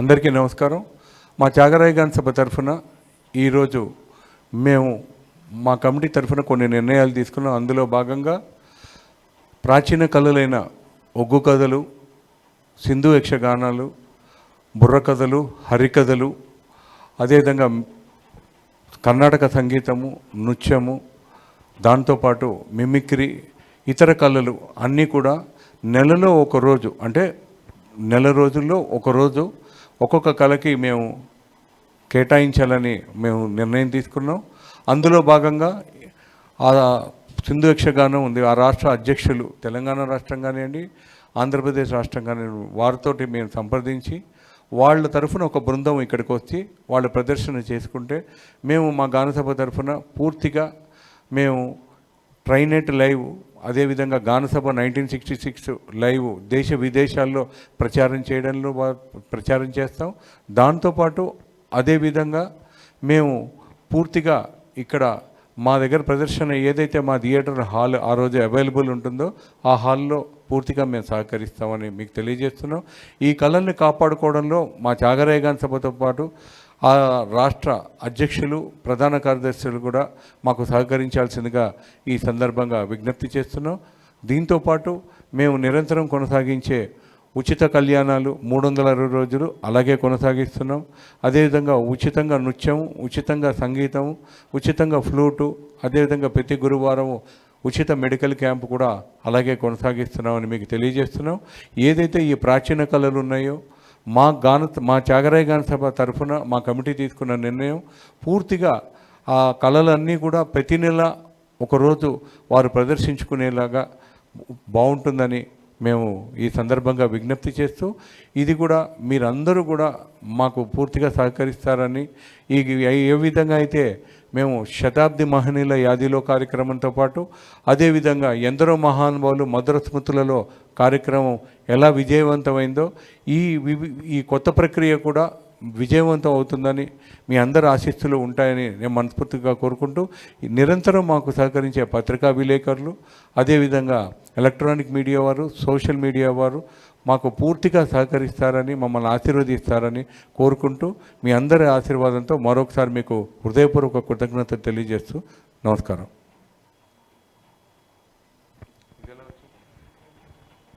అందరికీ నమస్కారం. మా త్యాగరాయ గారి సభ తరఫున ఈరోజు మేము మా కమిటీ తరఫున కొన్ని నిర్ణయాలు తీసుకున్నాం. అందులో భాగంగా ప్రాచీన కళలైన ఒగ్గు కథలు సింధు యక్షగానాలు బుర్ర కథలు హరికథలు అదేవిధంగా కర్ణాటక సంగీతము నృత్యము దాంతోపాటు మిమిక్రీ ఇతర కళలు అన్నీ కూడా నెలలో ఒక రోజు అంటే నెల రోజుల్లో ఒకరోజు ఒక్కొక్క కళకి మేము కేటాయించాలని మేము నిర్ణయం తీసుకున్నాం. అందులో భాగంగా ఆ సింధు యక్షగానం ఉంది. ఆ రాష్ట్ర అధ్యక్షులు తెలంగాణ రాష్ట్రం కానివ్వండి ఆంధ్రప్రదేశ్ రాష్ట్రం కానివ్వండి వారితోటి మేము సంప్రదించి వాళ్ళ తరఫున ఒక బృందం ఇక్కడికి వచ్చి వాళ్ళ ప్రదర్శన చేసుకుంటే మేము మా గానసభ తరఫున పూర్తిగా మేము ట్రైనెట్ లైవ్ అదేవిధంగా Ganasabha nineteen sixty six live దేశ విదేశాల్లో ప్రచారం చేయడంలో ప్రచారం చేస్తాం. దాంతోపాటు అదేవిధంగా మేము పూర్తిగా ఇక్కడ మా దగ్గర ప్రదర్శన ఏదైతే మా థియేటర్ హాల్ ఆ రోజు అవైలబుల్ ఉంటుందో ఆ హాల్లో పూర్తిగా మేము సహకరిస్తామని మీకు తెలియజేస్తున్నాం. ఈ కళల్ని కాపాడుకోవడంలో మా త్యాగరాయ సభతో పాటు ఆ రాష్ట్ర అధ్యక్షులు ప్రధాన కార్యదర్శులు కూడా మాకు సహకరించాల్సిందిగా ఈ సందర్భంగా విజ్ఞప్తి చేస్తున్నాం. దీంతోపాటు మేము నిరంతరం కొనసాగించే ఉచిత కళ్యాణాలు మూడు వందల అరవై రోజులు అలాగే కొనసాగిస్తున్నాం. అదేవిధంగా ఉచితంగా నృత్యం ఉచితంగా సంగీతం ఉచితంగా ఫ్లూటు అదేవిధంగా ప్రతి గురువారం ఉచిత మెడికల్ క్యాంపు కూడా అలాగే కొనసాగిస్తున్నామని మీకు తెలియజేస్తున్నాం. ఏదైతే ఈ ప్రాచీన కళలు ఉన్నాయో మా గాన మా త్యాగరాయ గాన సభ తరఫున మా కమిటీ తీసుకున్న నిర్ణయం పూర్తిగా ఆ కళలన్నీ కూడా ప్రతి నెల ఒకరోజు వారు ప్రదర్శించుకునేలాగా బాగుంటుందని మేము ఈ సందర్భంగా విజ్ఞప్తి చేస్తూ ఇది కూడా మీరందరూ కూడా మాకు పూర్తిగా సహకరిస్తారని ఈ ఏ విధంగా అయితే మేము శతాబ్ది మహనీయుల యాదిలో కార్యక్రమంతో పాటు అదేవిధంగా ఎందరో మహానుభావులు మధుర స్మృతులలో కార్యక్రమం ఎలా విజయవంతమైందో ఈ వివి- ఈ కొత్త ప్రక్రియ కూడా విజయవంతం అవుతుందని మీ అందరి ఆశీస్సులు ఉంటాయని నేను మనస్ఫూర్తిగా కోరుకుంటూ నిరంతరం మాకు సహకరించే పత్రికా విలేకరులు అదేవిధంగా ఎలక్ట్రానిక్ మీడియా వారు సోషల్ మీడియా వారు మాకు పూర్తిగా సహకరిస్తారని మమ్మల్ని ఆశీర్వదిస్తారని కోరుకుంటూ మీ అందరి ఆశీర్వాదంతో మరొకసారి మీకు హృదయపూర్వక కృతజ్ఞత తెలియజేస్తూ నమస్కారం.